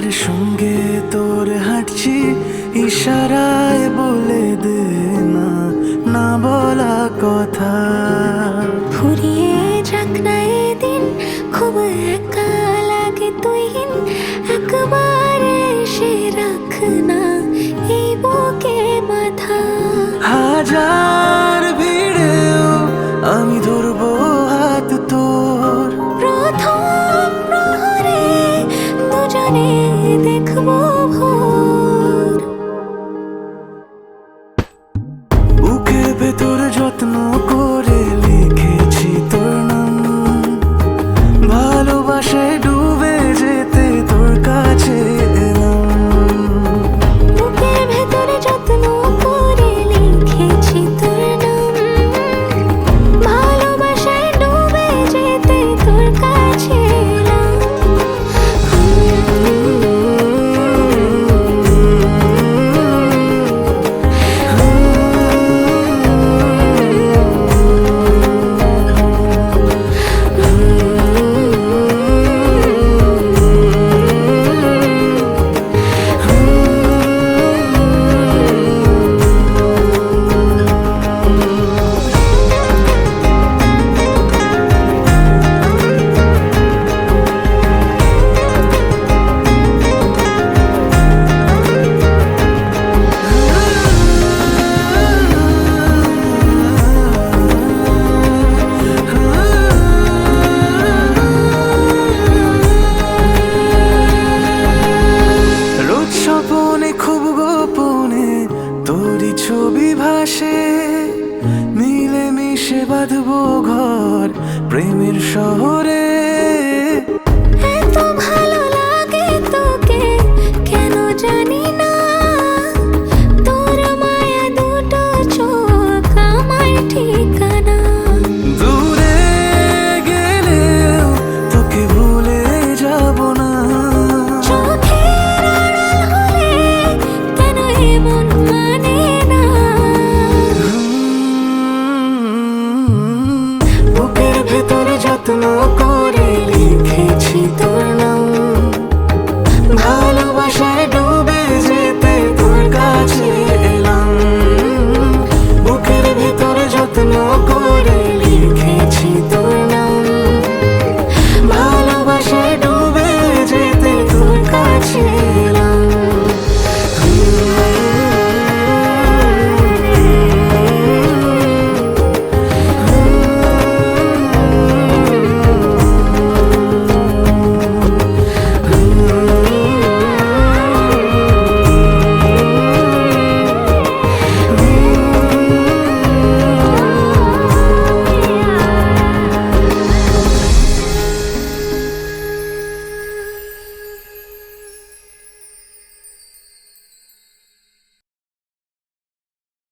আমার সঙ্গে তোর হাঁটছি, ইশারায় বলে দে না না বলা কথা। ফুরিয়ে যাক না দিন খুব একা লাগে তুই, একবার এসে রাখ না। বাঁধবো ঘর প্রেমের শহরে।